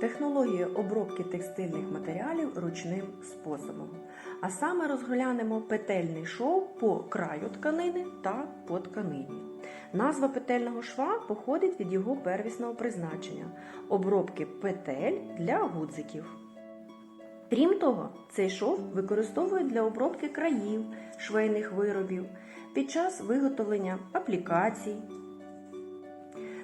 технологію обробки текстильних матеріалів ручним способом. А саме розглянемо петельний шов по краю тканини та по тканині. Назва петельного шва походить від його первісного призначення обробки петель для гудзиків. Крім того, цей шов використовують для обробки країв швейних виробів під час виготовлення аплікацій,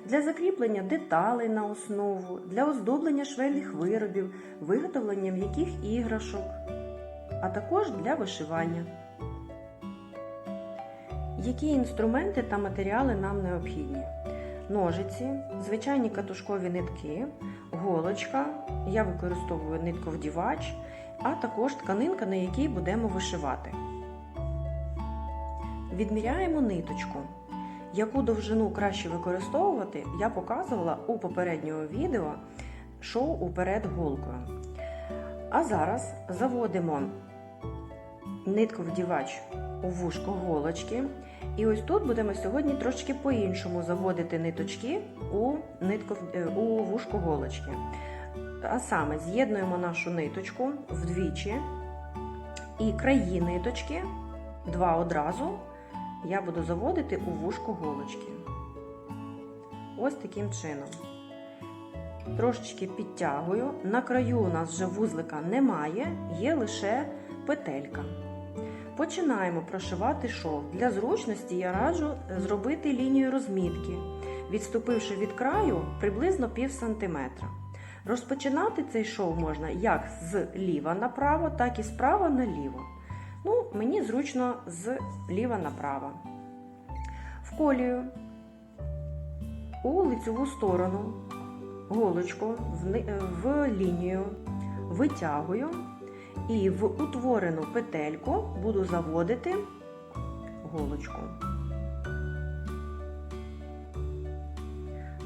для закріплення деталей на основу, для оздоблення швейних виробів, виготовлення м'яких іграшок, а також для вишивання. Які інструменти та матеріали нам необхідні? Ножиці, звичайні катушкові нитки, голочка, я використовую нитковдівач, а також тканинка, на якій будемо вишивати. Відміряємо ниточку. Яку довжину краще використовувати, я показувала у попереднього відео шоу уперед голкою. А зараз заводимо нитковдівач у вушко голочки. І ось тут будемо сьогодні трошки по-іншому заводити ниточки у, нитко, у вушко голочки. А саме з'єднуємо нашу ниточку вдвічі і краї ниточки два одразу я буду заводити у вушко голочки. Ось таким чином. Трошечки підтягую. На краю у нас вже вузлика немає, є лише петелька. Починаємо прошивати шов. Для зручності я раджу зробити лінію розмітки, відступивши від краю приблизно пів сантиметра. Розпочинати цей шов можна як з ліва направо, так і справа наліво. Ну, мені зручно з ліва направо. Вколюю у лицеву сторону голочку в лінію, витягую і в утворену петельку буду заводити голочку.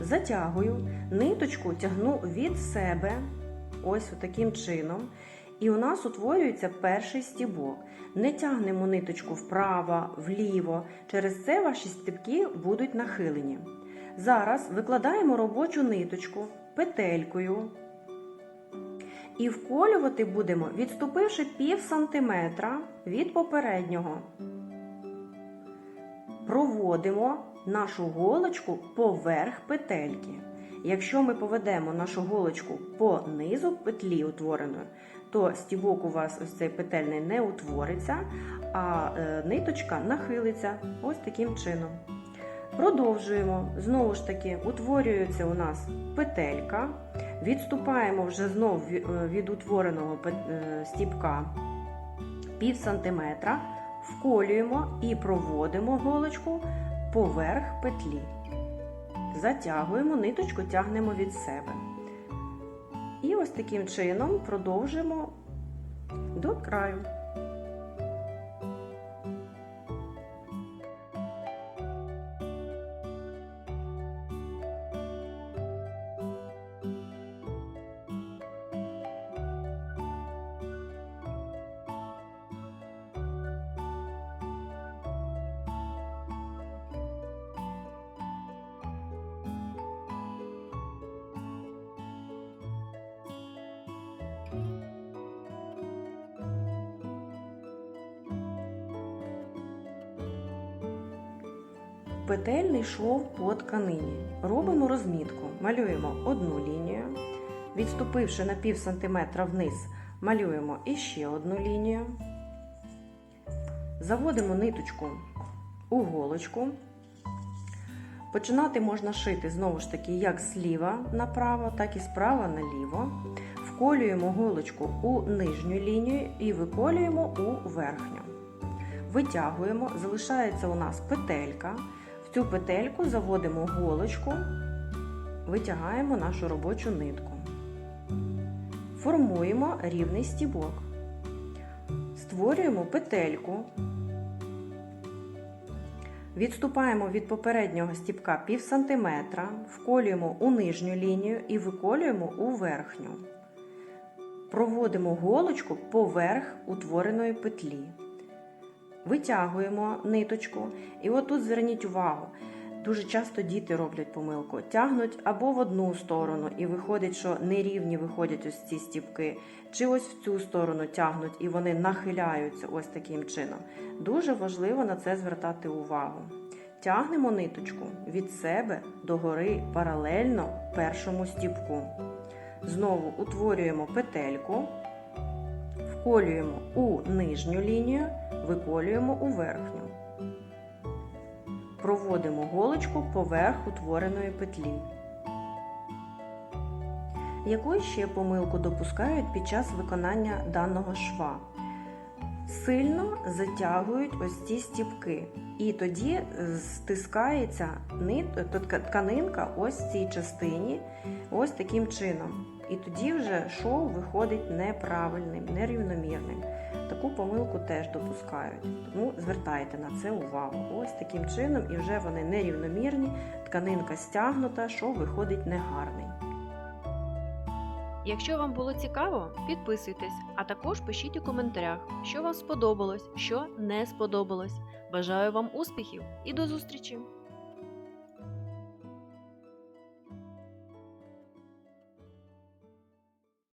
Затягую, ниточку тягну від себе, ось таким чином. І у нас утворюється перший стібок. Не тягнемо ниточку вправо, вліво, через це ваші стібки будуть нахилені. Зараз викладаємо робочу ниточку петелькою. І вколювати будемо, відступивши пів сантиметра від попереднього. Проводимо нашу голочку поверх петельки. Якщо ми поведемо нашу голочку по низу петлі утвореної, то стібок у вас ось цей петельний не утвориться, а е, ниточка нахилиться ось таким чином. Продовжуємо. Знову ж таки, утворюється у нас петелька. Відступаємо вже знову від утвореного е, стібка пів сантиметра, вколюємо і проводимо голочку поверх петлі. Затягуємо, ниточку тягнемо від себе. І ось таким чином продовжимо до краю. Петельний шов по тканині. Робимо розмітку. Малюємо одну лінію. Відступивши на пів сантиметра вниз, малюємо іще одну лінію. Заводимо ниточку у голочку. Починати можна шити знову ж таки як зліва направо, так і справа наліво. Вколюємо голочку у нижню лінію і виколюємо у верхню. Витягуємо, залишається у нас петелька. В цю петельку заводимо голочку, витягаємо нашу робочу нитку. Формуємо рівний стібок. Створюємо петельку. Відступаємо від попереднього стібка пів сантиметра, вколюємо у нижню лінію і виколюємо у верхню. Проводимо голочку поверх утвореної петлі. Витягуємо ниточку. І от тут зверніть увагу, Дуже часто діти роблять помилку, тягнуть або в одну сторону, і виходить, що нерівні виходять ось ці стіпки, чи ось в цю сторону тягнуть і вони нахиляються ось таким чином. Дуже важливо на це звертати увагу. Тягнемо ниточку від себе до гори паралельно першому стіпку. Знову утворюємо петельку, вколюємо у нижню лінію, виколюємо у верхню. Проводимо голочку поверх утвореної петлі. Яку ще помилку допускають під час виконання даного шва? Сильно затягують ось ці стіпки, і тоді стискається тканинка ось в цій частині, ось таким чином. І тоді вже шов виходить неправильним, нерівномірним. Таку помилку теж допускають. Тому звертайте на це увагу. Ось таким чином, і вже вони нерівномірні, тканинка стягнута, шов виходить негарний. Якщо вам було цікаво, підписуйтесь, а також пишіть у коментарях, що вам сподобалось, що не сподобалось. Бажаю вам успіхів і до зустрічі!